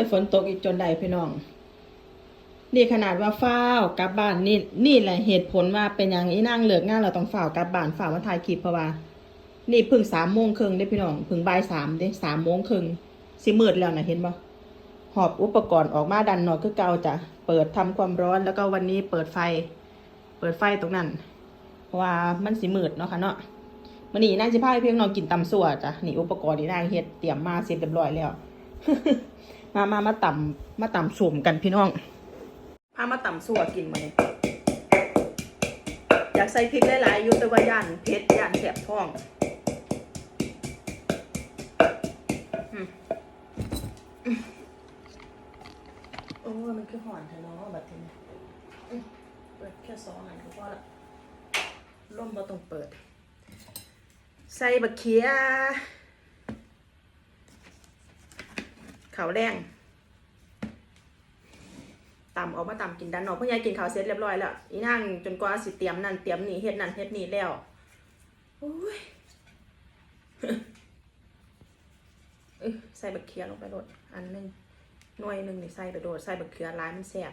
ยฝนตกอีกจนใดพี่น้อง นี่ขนาดว่าฝ้าวกลับบ้านนี่นี่แหละเหตุผลว่าเป็นอย่างอีนั่งเลิกงานเราต้องฝ้าวกลับบ้านฝ้าวมาถ่ายคลิปเพราะว่า นี่พิ่งสามโมงครึ่งได้พี่น้องพิ่งบ่ายสามเด้สามโมงครึ่งสิมืดแล้วนะเห็นปะหอบอุปกรณ์ออกมาดันหนอกคือเก่าจ้ะเปิดทำความร้อนแล้วก็วันนี้เปิดไฟ เปิดไฟตรงนั้นเพราะว่ามันสิมืดเนาะค่ะเนาะมันนี่น่างสิพาให้เพียงนองกินตำสั่วจ้ะนี่อุปกรณ์ที่นางเฮ็ดเตรียมมาเสร็จเรียบร้อยแล้ว มามามาต่ำมาต่ำสุ่มกันพี่น้องพามาต่ำสั่วกินมาเนี่ยอยากใส่พริกหลายๆอยู่แต่ว่าย่านเผ็ดย่านแสบท้องอืมอืมโอ้ยมันคือหอนเธอเนาะแบบนี้อืมเปิดแค่สองอันก็พอละร่มบ่ต้องเปิด ใส่บะเขีย ขาวแดงตำออกมาตำกินดันนอกพ่อยายกินข้าวเสร็จเรียบร้อยแล้วอีนั่งจนกว่าสิเตรียมนั่นเตรียมนี่เฮ็ดนั่นเฮ็ดนี่แล้วโอ้ยเอ้ยใส่บักเขียลงไปโดดอันหนึงหน่วยหนึ่งนี่ใส่ไปโดดใส่บักเขือร้ายมันแซ่บ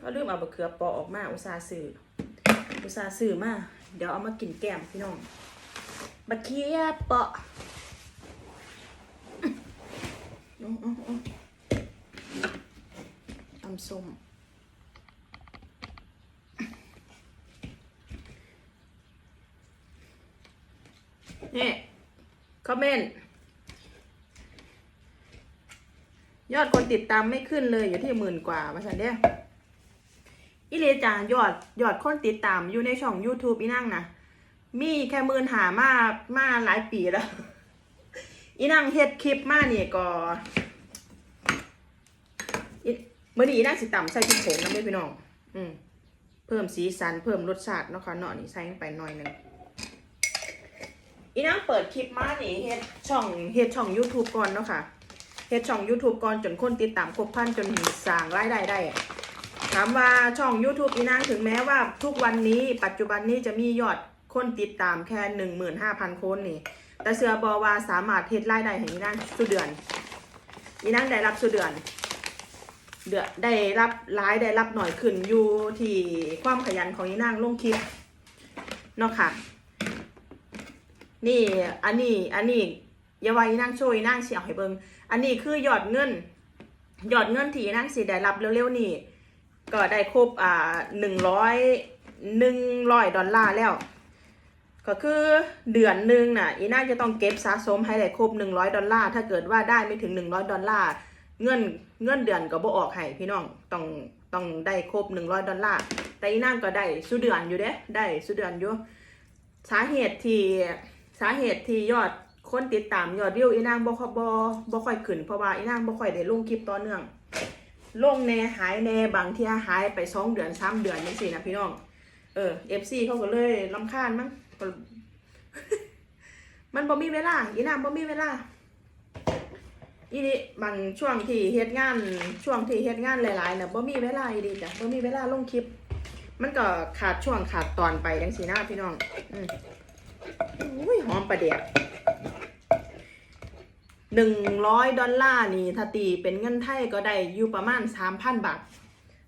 ก็ลืมเอาบักเขือปอออกมาอุตส่าห์ซื้ออุตส่าห์ซื้อมาเดี๋ยวเอามากินแก้มพี่น้องบักเขีย เปาะอื้อาตำส้มนี่คอมเมนต์ยอดคนติดตามไม่ขึ้นเลยอยู่ที่หมื่นกว่ามาสันเดียอิเลจายอดยอดคนติดตามอยู่ในช่อง YouTube อีนั่งนะมีแค่หมื่นหามามาหลายปีแล้ว อีนั่งเฮ็ดคลิปมาเนี่ยก็เมื่อนี้น่าสิต่ำใส่พริกผงน้ำด้พี่น้อง อืมเพิ่มสีสันเพิ่มรสชาติเนาะค่ะเนาะนี่ใส่ลงไปหน่อยหนึงอีนั่งเปิดคลิปมานี่เฮ็ดช่องเฮ็ดช่อง YouTube ก่อนเนาะค่ะเฮ็ดช่อง YouTube ก่อนจนคนติดตามครบพันจนสร้างรายได้ได้ถามว่าช่อง YouTube อีนางถึงแม้ว่าทุกวันนี้ปัจจุบันนี้จะมียอดคนติดตามแค่หนึ่งหมื่นห้าพันคนนี่ แต่เสือบอว่าสามารถเฮ็ดรายได้ให้อีนางสุเดือนอีนางได้รับสุเดือน เดือได้รับร้ายได้รับหน่อยขึ้นอยู่ที่ความขยันของอีนางลงคลิปเนาะค่ะ นี่อันนี้อันนี้อย่าว่าอีนางชยอีนางเสียให้เบิงอันนี้คือยอดเงินยอดเงินที่อีนางสิได้รับเร็วๆนี่ก็ได้ครบอ่าหนึ่งร้อยหนึ่งร้อยดอลลาร์แล้ว ก็คือเดือนหนึ่งน่ะอีน่าจะต้องเก็บสะสมให้ได้ครบหนึ่งร้อยดอลลาร์ถ้าเกิดว่าได้ไม่ถึงหนึ่งร้อยดอลลาร์เงินเงินเดือนก็บ่ออกให้พี่น้องต้องต้องได้ครบหนึ่งร้อยดอลลาร์แต่อีนั่งก็ได้สุเดือนอยู่เด้ได้สุเดือนอยู่สาเหตุที่สาเหตุที่ยอดคนติดตามยอดวิวอีนางบ่ค่อยบ่บ่ค่อยขึ้นเพราะว่าอีนางบ่ค่อยได้ลงคลิปต่อเนื่องลงแน่หายแน่บางเที่ยหายไปสองเดือนสามเดือนจังซี่นะพี่น้องเออ FC เขาก็เลยรำคาญมั้ง มันบ่มีเวลาอีนางบ่มีเวลาอีนี่บางช่วงที่เฮ็ดงานช่วงที่เฮ็ดงานหลายๆน่ะบ่มีเวลาอีดีจ้ะบ่มีเวลาลงคลิป มันก็ขาดช่วงขาดตอนไปจังซี่นะพี่น้องอืมอุ้ยหอมประเดี๋ยหนึ่งร้อยดอลลาร์นี่ถ้าตีเป็นเงินไทยก็ได้อยู่ประมาณสามพันบาท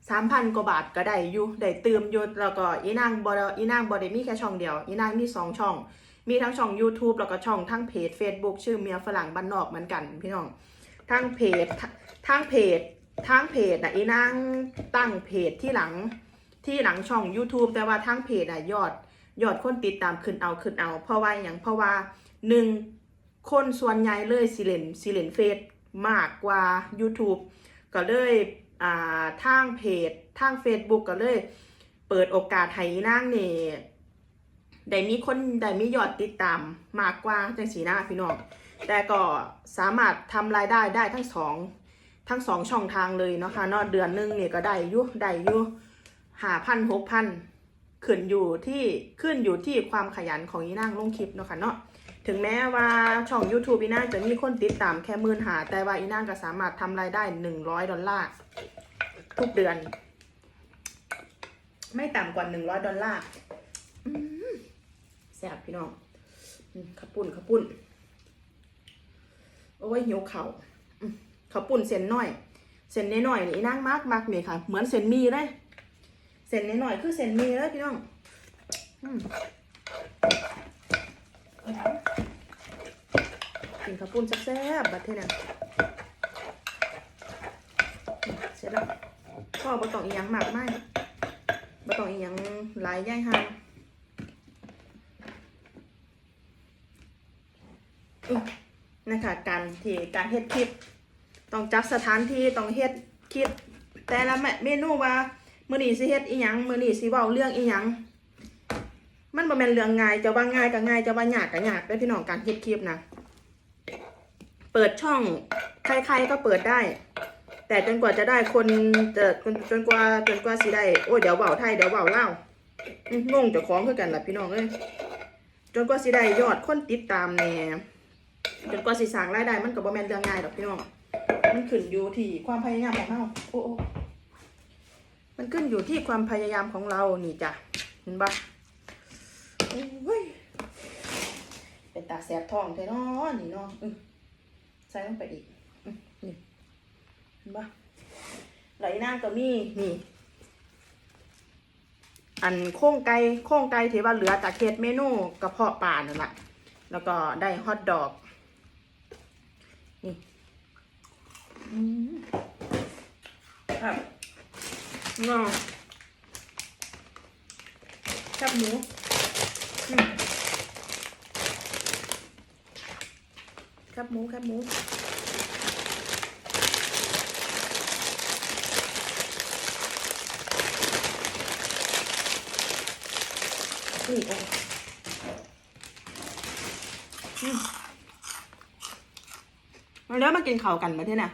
สามพันกว่าบาทก็ได้อยู่ได้เติมอยู่แล้วก็อีนางบออีนางบอด้มีแค่ช่องเดียวอีนางมีสองช่อง มีทั้งช่อง YouTube แล้วก็ช่องทั้งเพจ Facebook ชื่อเมียฝรั่งบ้านนอกเหมือนกันพี่น้องทางเพจทางเพจทางเพจนะอีนางตั้งเพจที่หลังที่หลังช่อง YouTube แต่ว่าทางเพจอะยอดยอดคนติดตามขึ้นเอาขึ้นเอา เพราะว่าอย่างเพราะว่าหนึ่งคนส่วนใหญ่เลยสิเลนสิเลนเฟซมากกว่า YouTube ก็เลย ทางเพจทาง Facebook ก็เลย เปิดโอกาสให้นางเนี่ได้มีคนได้มียอดติดตามมากกว่าจังสีหน้าพี่น้องแต่ก็สามารถทำรายได้ได้ทั้งสองทั้งสองช่องทางเลยเนาะค่ะนอกเดือนหนึงเนี่ยก็ได้ยุได้ยุหาพันหกพันขึ้นอยู่ที่ขึ้นอยู่ที่ความขยันของอีนางลงคลิปเนาะค่ะเนาะ ถึงแม้ว่าช่อง YouTube อีนาจะมีคนติดตามแค่หมื่นหา แต่ว่าอีนาก็สามารถทำรายได้หนึ่งร้อยดอลลาร์ทุกเดือน ไม่ต่ำกว่าหนึ่งร้อยดอลลาร์แซ่บพี่น้องขาปุ่นขาปุ่นโอ้ยหิวเขา่าข้าปุ้นเส้นน้อย เส้นน้อยนี่นั่งมากมากๆนี่ค่ะ เหมือนเส้นมีเลย เส้นน้อยคือเส้นมีเลยพี่น้อง อืม กินข้าวปุ้นแซ่บๆบัดเทศน่ะอืมเสร็จแล้วพ่อบ่ต้องอีหยังหมากมายบ่ต้องอีหยังหลายย่ายหางนะคะการที่การเฮ็ดคลิป ต้องจัดสถานที่ต้องเฮ็ดคิดแต่ละเมนูว่ามื้อนี้สิเฮ็ดอีหยังมื้อนี้สิเว้าเรื่องอีหยังมันบ่แม่นเรื่องง่ายจะว่าง่ายก็ง่ายจะว่ายากก็ยากเด้พี่น้องการเฮ็ดคลิปนะ เปิดช่องใครๆก็เปิดได้ แต่จนกว่าจะได้คนจะจนจนกว่าจนกว่าสิได้โอ้เดี๋ยวเว้าไทยเดี๋ยวเว้าลางงเจ้าของคือกันล่ะพี่น้องเอ้ยจนกว่าสิได้ยอดคนติดตามแน่จนกว่าสิสร้างรายได้มันก็บ่แมนเรื่องง่ายดอกพี่น้องมันขึ้นอยู่ที่ความพยายามของเราโอ้โอมันขึ้นอยู่ที่ความพยายามของเรานี่จ้ะเห็นปะเป็นตาแสบท้องแท้เนาะนี่เนาะอื้อใส่ลงไปอีกอื้อนี่เห็นปะไหลนางก็มีนี่ อันโค้งไก่โค้งไก่ที่ว่าเหลือจากเฮ็ดเมนูกระเพาะปลานั่นแหละแล้วก็ได้ฮอทดอก นี่อืมครับงอครับหมูอืม ครับหมูครับหมูนี่โอ้มมาแล้วมากินข้าวกันมาเท่น่ะ